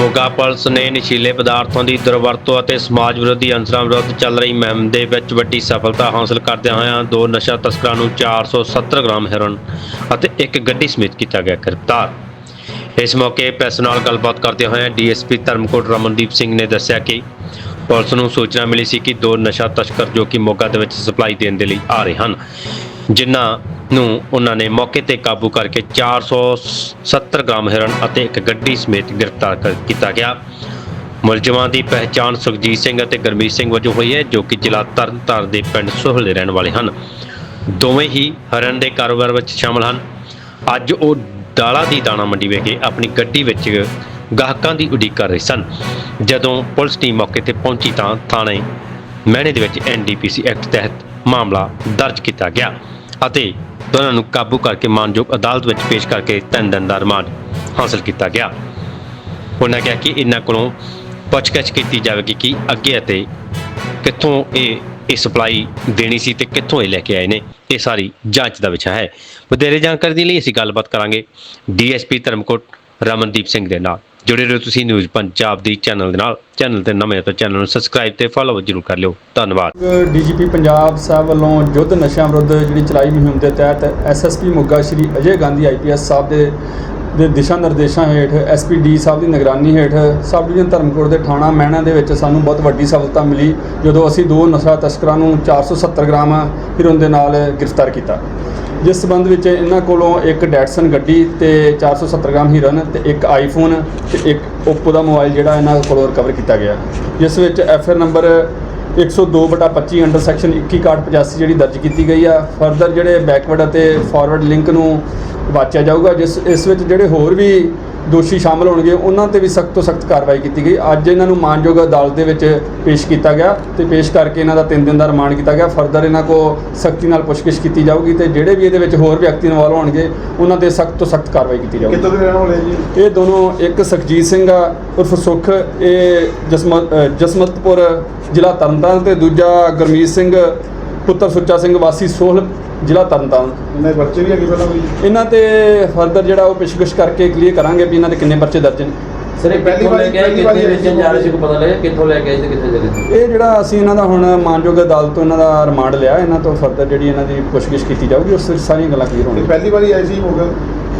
Moga police ਨੇ ਨਸ਼ੀਲੇ ਪਦਾਰਥਾਂ ਦੀ ਦੁਰਵਰਤੋਂ ਅਤੇ ਸਮਾਜ ਵਿਰੋਧੀ ਅੰਸਰਾਂ ਵਿਰੁੱਧ ਚੱਲ ਰਹੀ ਮੁਹਿੰਮ ਦੇ ਵਿੱਚ ਵੱਡੀ ਸਫਲਤਾ ਹਾਸਲ ਕਰਦਿਆਂ ਹੋਇਆਂ ਦੋ ਨਸ਼ਾ ਤਸਕਰਾਂ ਨੂੰ 470 ਗ੍ਰਾਮ ਹੈਰੋਇਨ ਅਤੇ ਇੱਕ ਗੱਡੀ ਸਮੇਤ ਕੀਤਾ ਗਿਆ ਗ੍ਰਿਫਤਾਰ। ਇਸ ਮੌਕੇ ਪ੍ਰੈਸ ਨਾਲ ਗੱਲਬਾਤ ਕਰਦਿਆਂ ਹੋਇਆਂ ਡੀਐਸਪੀ ਧਰਮਕੋਟ ਰਮਨਦੀਪ ਸਿੰਘ ਨੇ ਦੱਸਿਆ ਕਿ ਪੁਲਿਸ ਨੂੰ ਸੂਚਨਾ ਮਿਲੀ ਸੀ ਕਿ ਦੋ ਨਸ਼ਾ ਤਸਕਰ ਜੋ ਕਿ ਮੋਗਾ ਦੇ ਵਿੱਚ ਸਪਲਾਈ ਦੇਣ ਦੇ ਲਈ ਆ ਰਹੇ ਹਨ। ਜਿਨ੍ਹਾਂ ਨੂੰ ਉਹਨਾਂ ਨੇ ਮੌਕੇ ਤੇ ਕਾਬੂ ਕਰਕੇ 470 ਗ੍ਰਾਮ ਹਿਰਨ ਅਤੇ ਇੱਕ ਗੱਡੀ ਸਮੇਤ ਗ੍ਰਿਫਤਾਰ ਕਰ- ਕੀਤਾ ਗਿਆ। ਮੁਲਜ਼ਮਾਂ ਦੀ ਪਹਿਚਾਣ ਸੁਖਜੀਤ ਸਿੰਘ ਅਤੇ ਗਰਮੀਤ ਸਿੰਘ ਵਜੋਂ ਹੋਈ ਹੈ, ਜੋ ਕਿ ਜ਼ਿਲ੍ਹਾ ਤਰਨਤਾਰਨ ਦੇ ਪਿੰਡ ਸੋਹਲ ਦੇ ਰਹਿਣ ਵਾਲੇ ਹਨ। ਦੋਵੇਂ ਹੀ ਹਰਨ ਦੇ ਕਾਰੋਬਾਰ ਵਿੱਚ ਸ਼ਾਮਲ ਹਨ। ਅੱਜ ਉਹ ਦਾਲਾ ਦੀ ਦਾਣਾ ਮੰਡੀ ਵਿਖੇ ਆਪਣੀ ਗੱਡੀ ਵਿੱਚ ਗਾਹਕਾਂ ਦੀ ਉਡੀਕ ਕਰ ਰਹੇ ਸਨ। ਜਦੋਂ ਪੁਲਿਸ ਟੀਮ ਮੌਕੇ ਤੇ ਪਹੁੰਚੀ ਤਾਂ ਥਾਣੇ ਮਹਿਣੇ ਦੇ ਵਿੱਚ ਐਨਡੀਪੀਸੀ ਐਕਟ ਤਹਿਤ ਮਾਮਲਾ ਦਰਜ ਕੀਤਾ ਗਿਆ। ਅਤੇ ਦੋਨਾਂ ਨੂੰ ਕਾਬੂ ਕਰਕੇ ਮਾਨਯੋਗ ਅਦਾਲਤ ਵਿੱਚ ਪੇਸ਼ ਕਰਕੇ ਤਿੰਨ ਦਿਨ ਦਾ ਰਿਮਾਂਡ ਹਾਸਲ ਕੀਤਾ ਗਿਆ। ਉਹਨਾਂ ਕਿਹਾ ਕਿ ਇਹਨਾਂ ਕੋਲੋਂ ਪੁੱਛਗਿੱਛ ਕੀਤੀ ਜਾਵੇਗੀ ਕਿ ਅੱਗੇ ਅਤੇ ਕਿੱਥੋਂ ਇਹ ਇਹ ਸਪਲਾਈ ਦੇਣੀ ਸੀ ਤੇ ਕਿੱਥੋਂ ਇਹ ਲੈ ਕੇ ਆਏ ਨੇ। ਇਹ ਸਾਰੀ ਜਾਂਚ ਦਾ ਵਿਸ਼ਾ ਹੈ। ਵਧੇਰੇ ਜਾਣਕਾਰੀ ਦੇ ਲਈ ਅਸੀਂ ਗੱਲਬਾਤ ਕਰਾਂਗੇ ਡੀਐਸਪੀ ਧਰਮਕੋਟ ਰਮਨਦੀਪ ਸਿੰਘ ਦੇ ਨਾਲ। ਜੁੜੇ ਰਹੋ ਤੁਸੀਂ ਨਿਊਜ਼ ਪੰਜਾਬ ਦੀ ਚੈਨਲ ਦੇ ਨਾਲ। ਚੈਨਲ ਤੇ ਨਵੇਂ ਤਾਂ ਚੈਨਲ ਨੂੰ ਸਬਸਕ੍ਰਾਈਬ ਤੇ ਫੋਲੋ ਜ਼ਰੂਰ ਕਰ ਲਿਓ। ਧੰਨਵਾਦ। ਡੀਜੀਪੀ ਪੰਜਾਬ ਸਾਹਿਬ ਵੱਲੋਂ ਯੁੱਧ ਨਸ਼ਿਆਂ ਵਿਰੁੱਧ ਜਿਹੜੀ ਚਲਾਈ ਮੁਹਿੰਮ ਦੇ ਤਹਿਤ ਐਸਐਸਪੀ ਮੋਗਾ ਸ਼੍ਰੀ ਅਜੇ ਗਾਂਧੀ ਆਈਪੀਐਸ ਸਾਹਿਬ ਦੇ ਦੇ ਦਿਸ਼ਾ ਨਿਰਦੇਸ਼ਾਂ ਹੇਠ ਐਸਪੀਡੀ ਸਾਹਿਬ ਦੀ ਨਿਗਰਾਨੀ ਹੇਠ ਸਬ ਡਿਵੀਜ਼ਨ ਧਰਮਕੋਟ ਦੇ ਥਾਣਾ ਮਹਿਣਾ ਦੇ ਵਿੱਚ ਸਾਨੂੰ ਬਹੁਤ ਵੱਡੀ ਸਫਲਤਾ ਮਿਲੀ, ਜਦੋਂ ਅਸੀਂ ਦੋ ਨਸ਼ਾ ਤਸਕਰਾਂ ਨੂੰ 470 ਗ੍ਰਾਮ ਹੀਰੋਇਨ ਦੇ ਨਾਲ ਗ੍ਰਿਫਤਾਰ ਕੀਤਾ। ਜਿਸ ਸਬੰਧ ਵਿੱਚ ਇਹਨਾਂ ਕੋਲੋਂ ਇੱਕ ਡੈਟਸਨ ਗੱਡੀ ਤੇ 470 ਗ੍ਰਾਮ ਹੀਰੋਇਨ ਤੇ ਇੱਕ ਆਈਫੋਨ ਤੇ ਇੱਕ ਓਪੋ ਦਾ ਮੋਬਾਈਲ ਜਿਹੜਾ ਇਹਨਾਂ ਕੋਲੋਂ ਰਿਕਵਰ ਕੀਤਾ ਗਿਆ। ਜਿਸ ਵਿੱਚ ਐਫਆਰ ਨੰਬਰ 102/25 ਅੰਡਰ ਸੈਕਸ਼ਨ 2185 ਜਿਹੜੀ ਦਰਜ ਕੀਤੀ ਗਈ ਆ। ਫਰਦਰ ਜਿਹੜੇ ਬੈਕਵਰਡ ਅਤੇ ਫਾਰਵਰਡ ਲਿੰਕ ਨੂੰ ਵਾਚਿਆ ਜਾਊਗਾ ਜਿਸ ਇਸ ਵਿੱਚ ਜਿਹੜੇ ਹੋਰ ਵੀ ਦੋਸ਼ੀ ਸ਼ਾਮਲ ਹੋਣਗੇ ਉਹਨਾਂ ਤੇ ਵੀ ਸਖਤ ਤੋਂ ਸਖਤ ਕਾਰਵਾਈ ਕੀਤੀ ਗਈ। ਅੱਜ ਇਹਨਾਂ ਨੂੰ ਮਾਨਯੋਗ ਅਦਾਲਤ ਦੇ ਵਿੱਚ ਪੇਸ਼ ਕੀਤਾ ਗਿਆ ਤੇ ਪੇਸ਼ ਕਰਕੇ ਇਹਨਾਂ ਦਾ 3 ਦਿਨ ਦਾ ਰਿਮਾਂਡ ਕੀਤਾ ਗਿਆ। ਫਰਦਰ ਇਹਨਾਂ ਕੋ ਸਖਤੀ ਨਾਲ ਪੁੱਛਗਿੱਛ ਕੀਤੀ ਜਾਊਗੀ ਤੇ ਜਿਹੜੇ ਵੀ ਇਹਦੇ ਵਿੱਚ ਹੋਰ ਵਿਅਕਤੀ ਇਨਵੋਲਵ ਹੋਣਗੇ ਉਹਨਾਂ ਤੇ ਸਖਤ ਤੋਂ ਸਖਤ ਕਾਰਵਾਈ ਕੀਤੀ ਜਾਊਗੀ। ਕਿੱਥੋਂ ਦੇ ਰਹਿਣ ਵਾਲੇ ਜੀ? ਇਹ ਦੋਨੋਂ ਇੱਕ ਸੁਖਜੀਤ ਸਿੰਘ ਆ ਉਰਫ ਸੁਖ ਇਹ ਜਸਮਤ ਜਸਮਤਪੁਰ ਜ਼ਿਲ੍ਹਾ ਤਰਨਤਾਰਨ ਤੇ ਦੂਜਾ ਗਰਮੀਤ ਸਿੰਘ ਪੁੱਤਰ ਸੁੱਚਾ ਸਿੰਘ ਵਾਸੀ ਸੋਹਲ ਜ਼ਿਲ੍ਹਾ ਤਰਨਤਾਰਨ ਇਹਨਾਂ ਦੇ ਬੱਚੇ ਵੀ ਹੈਗੇ ਪਹਿਲਾਂ ਵੀ? ਇਹਨਾਂ ਤੇ ਫਰਦਰ ਜਿਹੜਾ ਉਹ ਪੁੱਛਗਿੱਛ ਕਰਕੇ ਕਲੀਅਰ ਕਰਾਂਗੇ ਵੀ ਇਹਨਾਂ ਦੇ ਕਿੰਨੇ ਪਰਚੇ ਦਰਜ ਨੇ। ਸਰ ਇਹ ਪਹਿਲੀ ਵਾਰੀ- ਕੇ ਆਏ ਕਿੱਥੇ ਵੇਚਣ ਜਾ ਰਹੇ ਸੀ ਕੋਈ ਪਤਾ ਲੱਗਿਆ ਕਿੱਥੋਂ ਲੈ ਕੇ ਆਏ ਤੇ ਕਿੱਥੇ ਤੇ ਇਹ ਜਿਹੜਾ ਅਸੀਂ ਇਹਨਾਂ ਦਾ ਹੁਣ ਮਾਨਯੋਗ ਅਦਾਲਤ ਤੋਂ ਇਹਨਾਂ ਦਾ ਰਿਮਾਂਡ ਲਿਆ ਇਹਨਾਂ ਤੋਂ ਫਰਦਰ ਜਿਹੜੀ ਇਹਨਾਂ ਦੀ ਪੁੱਛਗਿੱਛ ਕੀਤੀ ਜਾਊਗੀ ਉਸ ਵਿੱਚ ਸਾਰੀਆਂ ਗੱਲਾਂ ਕਲੀਅਰ ਹੋਣਗੀਆਂ। ਪਹਿਲੀ ਵਾਰੀ ਆਈ ਸੀ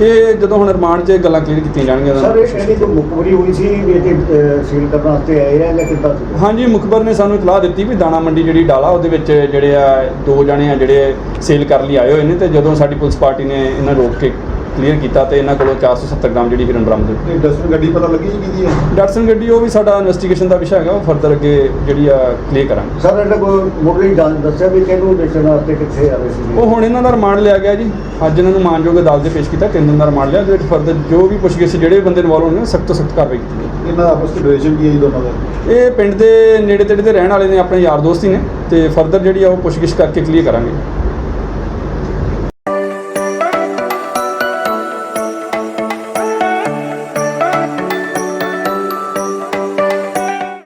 ਇਹ ਜਦੋਂ ਹੁਣ ਰਿਮਾਂਡ 'ਚ ਗੱਲਾਂ ਕਲੀਅਰ ਕੀਤੀਆਂ ਜਾਣਗੀਆਂ ਸਰ ਇਹ ਕੋਈ ਮੁਖਬਰੀ ਹੋਈ ਸੀ ਵੀ ਇਹ ਸੀਲ ਕਰਨ ਵਾਸਤੇ ਆਏ ਰਹੇ ਜਾਂ ਕਿੱਦਾਂ ਸੀ? ਹਾਂਜੀ ਮੁਖਬਰ ਨੇ ਸਾਨੂੰ ਇਤਲਾਹ ਦਿੱਤੀ ਵੀ ਦਾਣਾ ਮੰਡੀ ਜਿਹੜੀ ਡਾਲਾ ਉਹਦੇ ਵਿੱਚ ਜਿਹੜੇ ਆ ਦੋ ਜਣੇ ਆ ਜਿਹੜੇ ਸੇਲ ਕਰਨ ਲਈ ਆਏ ਹੋਏ ਨੇ ਤੇ ਜਦੋਂ ਸਾਡੀ ਪੁਲਿਸ ਪਾਰਟੀ ਨੇ ਇਹਨਾਂ ਰੋਕ ਕੇ ਕਲੀਅਰ ਕੀਤਾ ਤੇ ਇਹਨਾਂ ਕੋਲੋਂ 470 ਗ੍ਰਾਮ ਜਿਹੜੀ ਹਿਰਨ ਬਰਾਮਦ ਹੋਈ। ਡਸਟਰ ਗੱਡੀ ਪਤਾ ਲੱਗੀ ਜੀ ਕਿਹਦੀ ਹੈ? ਡਾਟਸਨ ਗੱਡੀ ਉਹ ਵੀ ਸਾਡਾ ਇਨਵੈਸਟੀਗੇਸ਼ਨ ਦਾ ਵਿਸ਼ਾ ਹੈਗਾ ਉਹ ਫਰਦਰ ਅੱਗੇ ਜਿਹੜੀ ਆ ਕਲੀਅਰ ਕਰਾਂਗੇ। ਸਰ ਇਹਨਾਂ ਕੋਈ ਮੁੱਢਲੀ ਜਾਂਚ ਦੱਸਿਆ ਵੀ ਕਿਹਨੂੰ ਵੇਚਣ ਵਾਸਤੇ ਕਿੱਥੇ ਆ ਰਹੇ ਸੀ? ਉਹ ਹੁਣ ਇਹਨਾਂ ਦਾ ਰਿਮਾਂਡ ਲਿਆ ਗਿਆ ਜੀ। ਅੱਜ ਇਹਨਾਂ ਨੂੰ ਮਾਨਯੋਗ ਅਦਾਲਤ ਦੇ ਪੇਸ਼ ਕੀਤਾ ਤਿੰਨ ਦਿਨ ਦਾ ਰਿਮਾਂਡ ਲਿਆ ਉਹਦੇ ਵਿੱਚ ਫਰਦਰ ਜੋ ਵੀ ਪੁੱਛਗਿੱਛ ਜਿਹੜੇ ਬੰਦੇ ਇਨਵੋਲਵ ਹੋਣਗੇ ਸਖਤ ਤੋਂ ਸਖਤ ਕਾਰਵਾਈ ਕੀਤੀ। ਇਹਨਾਂ ਦਾ ਆਪਸ ਵਿੱਚ ਰਿਲੇਸ਼ਨ ਕੀ ਹੈ ਜੀ ਦੋਨਾਂ ਦਾ? ਇਹ ਪਿੰਡ ਦੇ ਨੇੜੇ ਤੇੜੇ ਦੇ ਰਹਿਣ ਵਾਲੇ ਨੇ ਆਪਣੇ ਯਾਰ ਦੋਸਤ ਹੀ ਨੇ ਤੇ ਫਰਦਰ ਜਿਹੜੀ ਆ ਉਹ ਪੁੱਛਗਿੱਛ ਕਰਕੇ ਕਲੀਅਰ ਕਰਾਂਗੇ।